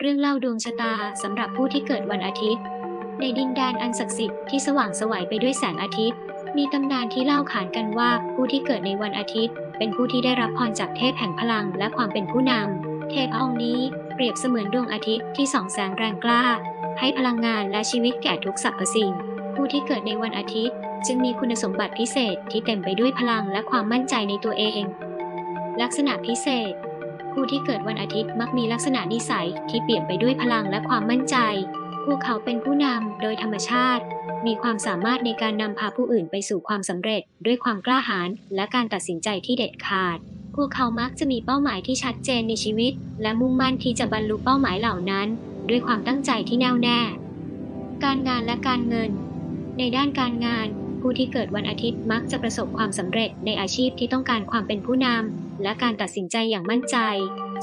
เรื่องเล่าดวงชะตาสำหรับผู้ที่เกิดวันอาทิตย์ ในดินแดนอันศักดิ์สิทธิ์ที่สว่างสวัยไปด้วยแสงอาทิตย์ มีตำนานที่เล่าขานกันว่าผู้ที่เกิดในวันอาทิตย์ เป็นผู้ที่ได้รับพรจากเทพแห่งพลังและความเป็นผู้นำเทพองค์นี้เปรียบเสมือนดวงอาทิตย์ที่ส่องแสงแรงกล้า ให้พลังงานและชีวิตแก่ทุกสรรพสิ่ง ผู้ที่เกิดในวันอาทิตย์ จึงมีคุณสมบัติพิเศษที่เต็มไปด้วยพลังและความมั่นใจในตัวเอง ลักษณะพิเศษ ผู้ที่เกิดวันอาทิตย์มักมีลักษณะนิสัยที่เปลี่ยนไปด้วยพลังและความมั่นใจ พวกเขาเป็นผู้นำโดยธรรมชาติ มีความสามารถในการนำพาผู้อื่นไปสู่ความสำเร็จ ด้วยความกล้าหาญและการตัดสินใจที่เด็ดขาด พวกเขามักจะมีเป้าหมายที่ชัดเจนในชีวิต และมุ่งมั่นที่จะบรรลุเป้าหมายเหล่านั้น ด้วยความตั้งใจที่แน่วแน่ การงานและการเงิน ในด้านการงาน ผู้ที่เกิดวันอาทิตย์มักจะประสบความสำเร็จในอาชีพที่ต้องการความเป็นผู้นำและการตัดสินใจอย่างมั่นใจ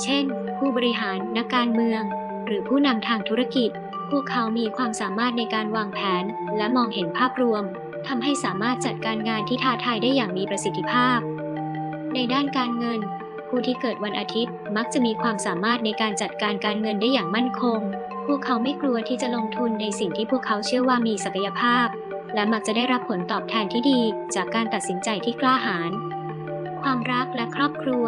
เช่น ผู้บริหารนักการเมือง หรือผู้นำทางธุรกิจ พวกเขามีความสามารถในการวางแผน และมองเห็นภาพรวมทำให้สามารถจัดการงานที่ท้าทายได้อย่างมีประสิทธิภาพ ในด้านการเงิน ผู้ที่เกิดวันอาทิตย์มักจะมีความสามารถในการจัดการการเงินได้อย่างมั่นคง พวกเขาไม่กลัวที่จะลงทุนในสิ่งที่พวกเขาเชื่อว่ามีศักยภาพ และมักจะได้รับผลตอบแทนที่ดีจากการตัดสินใจที่กล้าหาญ ความรักและครอบครัว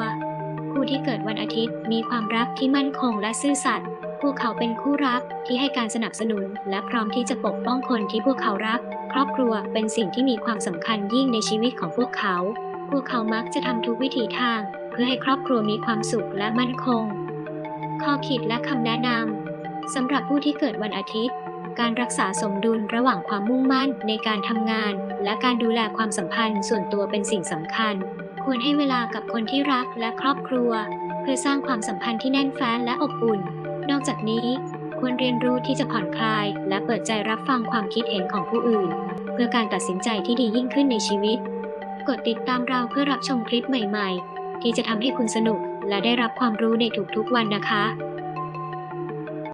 ผู้ที่เกิดวันอาทิตย์มีความรักที่มั่นคงและซื่อสัตย์ พวกเขาเป็นคู่รักที่ให้การสนับสนุน และพร้อมที่จะปกป้องคนที่พวกเขารัก ครอบครัวเป็นสิ่งที่มีความสำคัญยิ่งในชีวิตของพวกเขา พวกเขามักจะทำทุกวิถีทาง เพื่อให้ครอบครัวมีความสุขและมั่นคง ข้อคิดและคำแนะนำสำหรับผู้ที่เกิดวันอาทิตย์ การรักษาสมดุลระหว่างความมุ่งมั่นในการทำงาน และการดูแลความสัมพันธ์ส่วนตัวเป็นสิ่งสำคัญ ควรให้เวลากับคนที่รักและครอบครัว เพื่อสร้างความสัมพันธ์ที่แน่นแฟ้นและอบอุ่น นอกจากนี้ ควรเรียนรู้ที่จะผ่อนคลาย และเปิดใจรับฟังความคิดเห็นของผู้อื่น เพื่อการตัดสินใจที่ดียิ่งขึ้นในชีวิต กดติดตามเราเพื่อรับชมคลิปใหม่ ๆ ที่จะทำให้คุณสนุกและได้รับความรู้ในทุกๆวันนะคะ